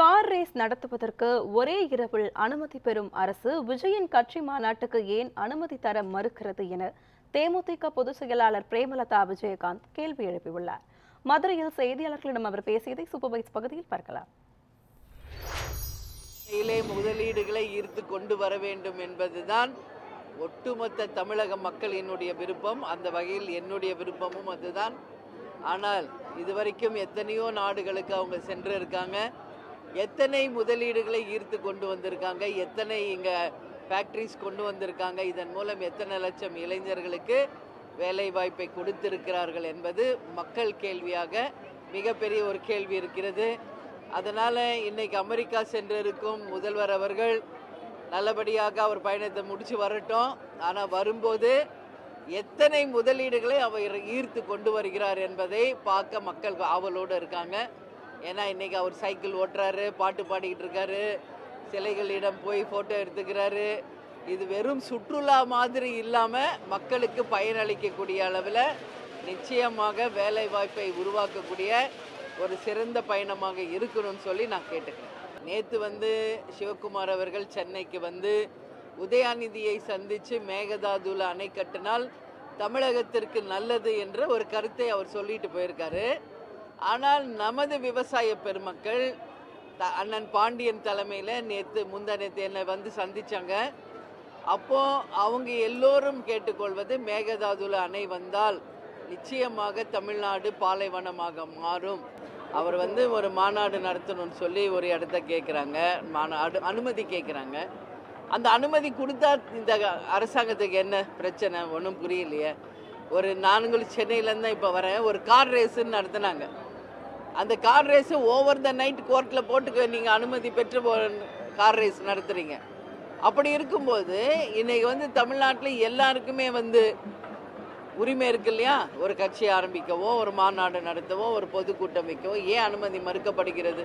Car race நடத்துவதற்கு ஒரே இரவில் அனுமதி பெறும் அரசு விஜயின் கட்சி மாநாட்டுக்கு ஏன் அனுமதி தர மறுக்கிறது என தேமுதிக பொதுச் செயலாளர் பிரேமலதா விஜயகாந்த் கேள்வி எழுப்பியுள்ளார். மதுரையில் செய்தியாளர்களிடம் அவர் பேசியதை சூப்பர்வைஸ் பகுதியில் பார்க்கலாம். முதலீடுகளை ஈர்த்து கொண்டு வர வேண்டும் என்பதுதான் ஒட்டுமொத்த தமிழக மக்களினுடைய விருப்பம். அந்த வகையில் என்னுடைய விருப்பமும் அதுதான். ஆனால் இதுவரைக்கும் எத்தனையோ நாடுகளுக்கு அவங்க சென்று இருக்காங்க எத்தனை முதலீடுகளை ஈர்த்து கொண்டு வந்திருக்காங்க? எத்தனை இங்கே ஃபேக்ட்ரிஸ் கொண்டு வந்திருக்காங்க? இதன் மூலம் எத்தனை லட்சம் இளைஞர்களுக்கு வேலை வாய்ப்பை கொடுத்திருக்கிறார்கள் என்பது மக்கள் கேள்வியாக மிகப்பெரிய ஒரு கேள்வி இருக்கிறது. அதனால் இன்னைக்கு அமெரிக்கா சென்றிருக்கும் முதல்வர் அவர்கள் நல்லபடியாக அவர் பயணத்தை முடித்து வரட்டும். ஆனால் வரும்போது எத்தனை முதலீடுகளை அவர் ஈர்த்து கொண்டு வருகிறார் என்பதை பார்க்க மக்கள் ஆவலோடு இருக்காங்க. ஏன்னா இன்னைக்கு அவர் சைக்கிள் ஓட்டுறாரு பாட்டு பாடிக்கிட்டு இருக்காரு சிலைகளிடம் போய் ஃபோட்டோ எடுத்துக்கிறாரு. இது வெறும் சுற்றுலா மாதிரி இல்லாமல் மக்களுக்கு பயனளிக்கக்கூடிய அளவில் நிச்சயமாக வேலை வாய்ப்பை உருவாக்கக்கூடிய ஒரு சிறந்த பயணமாக இருக்கணும்னு சொல்லி நான் கேட்டுக்கிறேன். நேற்று வந்து சிவகுமார் அவர்கள் சென்னைக்கு வந்து உதயாநிதியை சந்தித்து மேகதாதுல அணை கட்டினால் தமிழகத்திற்கு நல்லது என்ற ஒரு கருத்தை அவர் சொல்லிட்டு போயிருக்காரு. ஆனால் நமது விவசாய பெருமக்கள் அண்ணன் பாண்டியன் தலைமையில் நேற்று முந்தா நேற்று என்னை வந்து சந்தித்தாங்க அப்போ அவங்க எல்லோரும் கேட்டுக்கொள்வது மேகதாதுல அணை வந்தால் நிச்சயமாக தமிழ்நாடு பாலைவனமாக மாறும். அவர் வந்து ஒரு மாநாடு நடத்தணும்னு சொல்லி ஒரு இடத்த கேட்குறாங்க மாநாடு அனுமதி கேட்குறாங்க அந்த அனுமதி கொடுத்தா இந்த அரசாங்கத்துக்கு என்ன பிரச்சனை? ஒன்றும் புரியலையே. ஒரு நானுங்களும் சென்னையிலேருந்து தான் இப்போ வரேன். ஒரு கார் ரேஸுன்னு நடத்துனாங்க. அந்த car race over the night கோர்ட்டில் போட்டுக்க நீங்கள் அனுமதி பெற்று கார் ரேஸ் நடத்துகிறீங்க அப்படி இருக்கும்போது இன்னைக்கு வந்து தமிழ்நாட்டில் எல்லாருக்குமே வந்து உரிமை இருக்கு இல்லையா? ஒரு கட்சியை ஆரம்பிக்கவோ ஒரு மாநாடு நடத்தவோ ஒரு பொதுக்கூட்டம் வைக்கவோ ஏன் அனுமதி மறுக்கப்படுகிறது?